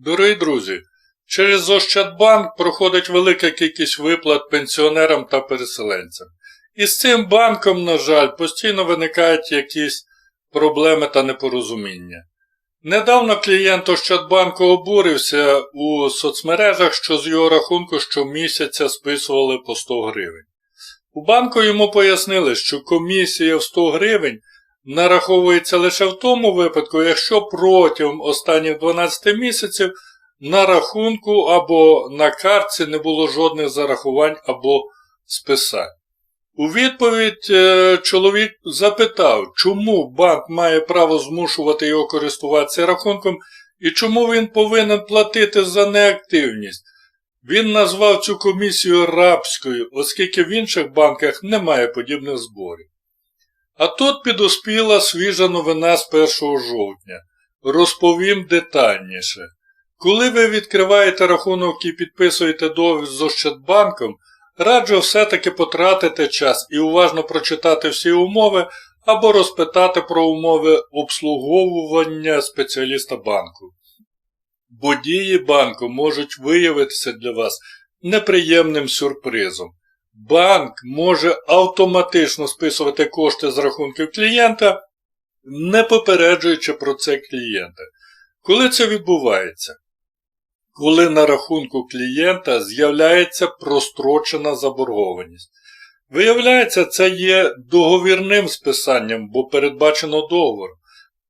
Дорогі друзі, через Ощадбанк проходить велика кількість виплат пенсіонерам та переселенцям. І з цим банком, на жаль, постійно виникають якісь проблеми та непорозуміння. Недавно клієнт Ощадбанку обурився у соцмережах, що з його рахунку щомісяця списували по 100 гривень. У банку йому пояснили, що комісія в 100 гривень нараховується лише в тому випадку, якщо протягом останніх 12 місяців на рахунку або на картці не було жодних зарахувань або списань. У відповідь е, чоловік запитав, чому банк має право змушувати його користуватися рахунком і чому він повинен платити за неактивність. Він назвав цю комісію рабською, оскільки в інших банках немає подібних зборів. А тут підоспіла свіжа новина з 1 жовтня. Розповім детальніше. Коли ви відкриваєте рахунок і підписуєте договір з Ощадбанком, раджу все-таки потратити час і уважно прочитати всі умови або розпитати про умови обслуговування спеціаліста банку. Бо дії банку можуть виявитися для вас неприємним сюрпризом. Банк може автоматично списувати кошти з рахунків клієнта, не попереджуючи про це клієнта. Коли це відбувається? Коли на рахунку клієнта з'являється прострочена заборгованість. Виявляється, це є договірним списанням, бо передбачено договор.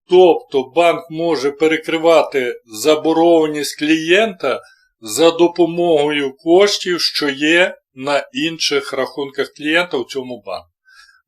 Тобто банк може перекривати заборгованість клієнта за допомогою коштів, що є на інших рахунках клієнта у цьому банку.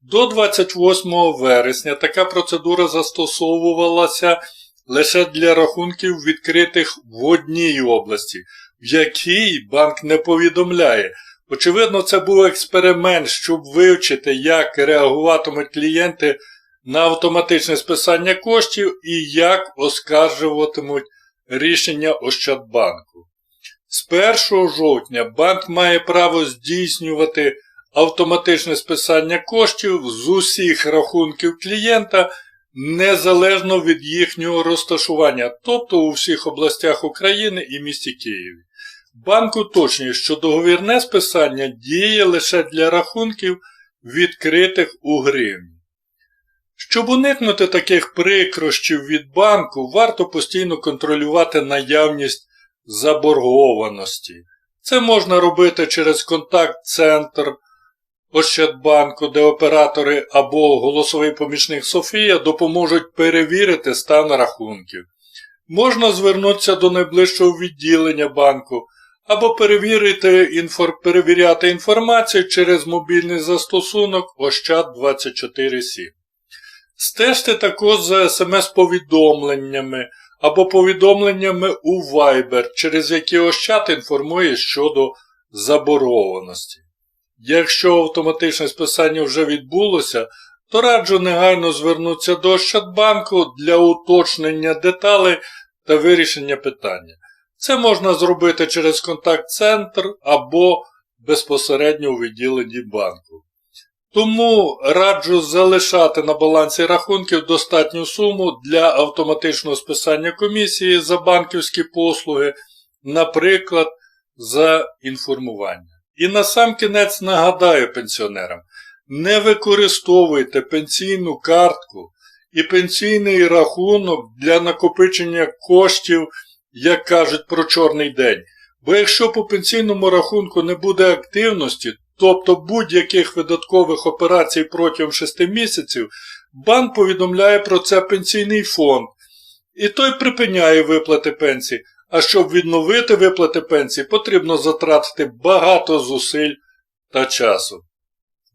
До 28 вересня така процедура застосовувалася лише для рахунків відкритих в одній області, в якій банк не повідомляє. Очевидно, це був експеримент, щоб вивчити, як реагуватимуть клієнти на автоматичне списання коштів і як оскаржуватимуть рішення Ощадбанку. З 1 жовтня банк має право здійснювати автоматичне списання коштів з усіх рахунків клієнта незалежно від їхнього розташування, тобто у всіх областях України і місті Києві. Банк уточнює, що договірне списання діє лише для рахунків, відкритих у гривні. Щоб уникнути таких прикрощів від банку, варто постійно контролювати наявність заборгованості. Це можна робити через контакт-центр Ощадбанку, де оператори або голосовий помічник Софія допоможуть перевірити стан рахунків. Можна звернутися до найближчого відділення банку або перевірити, інфор, перевіряти інформацію через мобільний застосунок Ощад 24 7 Стежте також за смс-повідомленнями або повідомленнями у Viber, через які Ощад інформує щодо заборгованості. Якщо автоматичне списання вже відбулося, то раджу негайно звернутися до Ощадбанку для уточнення деталей та вирішення питання. Це можна зробити через контакт-центр або безпосередньо у відділенні банку. Тому раджу залишати на балансі рахунків достатню суму для автоматичного списання комісії за банківські послуги, наприклад, за інформування. І на сам кінець нагадаю пенсіонерам, не використовуйте пенсійну картку і пенсійний рахунок для накопичення коштів, як кажуть про чорний день. Бо якщо по пенсійному рахунку не буде активності, тобто будь-яких видаткових операцій протягом 6 місяців, банк повідомляє про це пенсійний фонд. І той припиняє виплати пенсії. А щоб відновити виплати пенсії, потрібно затратити багато зусиль та часу.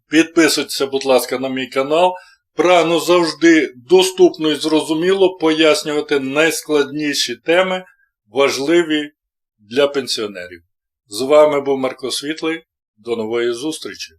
Підписуйтеся, будь ласка, на мій канал. Прагну завжди доступно і зрозуміло пояснювати найскладніші теми, важливі для пенсіонерів. З вами був Марко Світлий. До нової зустрічі!